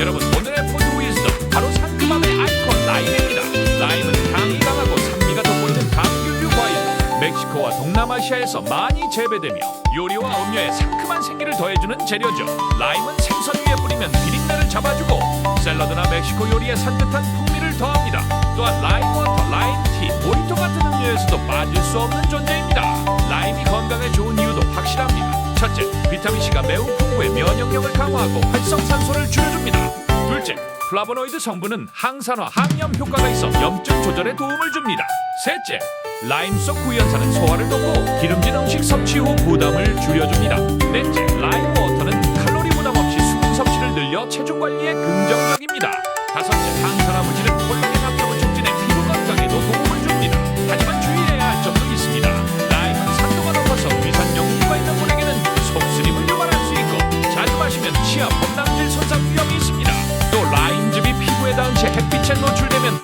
여러분 오늘의 푸드 위즈덤 바로 상큼함의 아이콘 라임입니다. 라임은 당이 강하고 산미가 돋보이는 감귤류 과일. 멕시코와 동남아시아에서 많이 재배되며 요리와 음료에 상큼한 생기를 더해주는 재료죠. 라임은 생선 위에 뿌리면 비린내를 잡아주고 샐러드나 멕시코 요리에 산뜻한 풍미를 더합니다. 또한 라임 워터, 라임 티, 모히토 같은 음료에서도 빠질 수 없는 존재입니다. 라임이 건강에 좋은 이유도 확실합니다. 첫째, 비타민 C가 매우 풍부해 면역력을 강화하고 활성산소를 줄여줍니다. 둘째, 플라보노이드 성분은 항산화, 항염 효과가 있어 염증 조절에 도움을 줍니다. 셋째, 라임 속 구연산은 소화를 돕고 기름진 음식 섭취 후 부담을 줄여줍니다. 넷째, 라임 워터는 칼로리 부담 없이 수분 섭취를 늘려 체중 관리에 긍정적입니다. 다섯째, 항산화 물질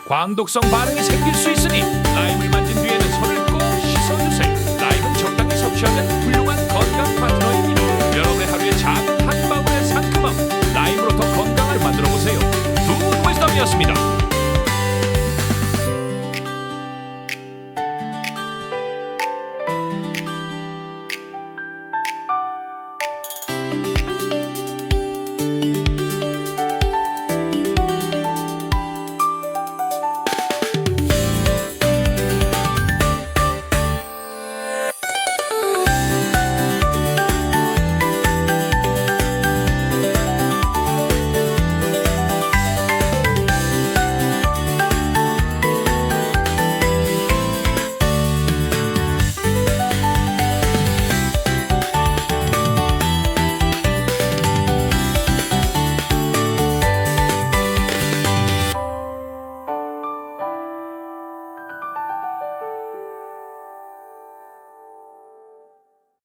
광독성 반응이 생길 수 있으니 라임을 만진 뒤에는 손을 꼭 씻어주세요. 라임은 적당히 섭취하면 훌륭한 건강 파트너입니다. 여러분의 하루에 작은 한 방울의 상큼함, 라임으로 더 건강을 만들어 보세요. 두분의 스담이었습니다.